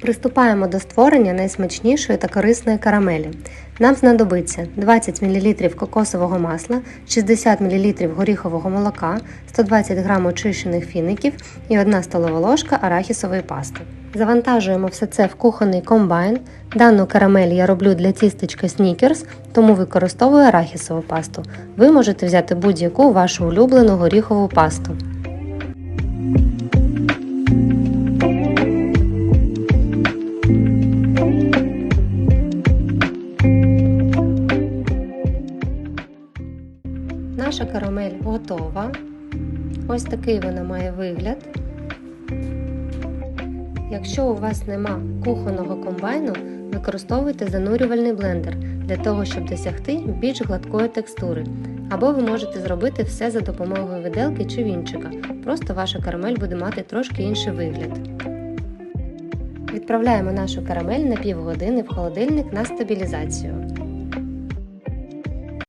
Приступаємо до створення найсмачнішої та корисної карамелі. Нам знадобиться 20 мл кокосового масла, 60 мл горіхового молока, 120 г очищених фіників і 1 столова ложка арахісової пасти. Завантажуємо все це в кухонний комбайн. Дану карамель я роблю для тістечка Snickers, тому використовую арахісову пасту. Ви можете взяти будь-яку вашу улюблену горіхову пасту. Наша карамель готова. Ось такий вона має вигляд. Якщо у вас нема кухонного комбайну, використовуйте занурювальний блендер для того, щоб досягти більш гладкої текстури. Або ви можете зробити все за допомогою виделки чи вінчика. Просто ваша карамель буде мати трошки інший вигляд. Відправляємо нашу карамель на півгодини в холодильник на стабілізацію.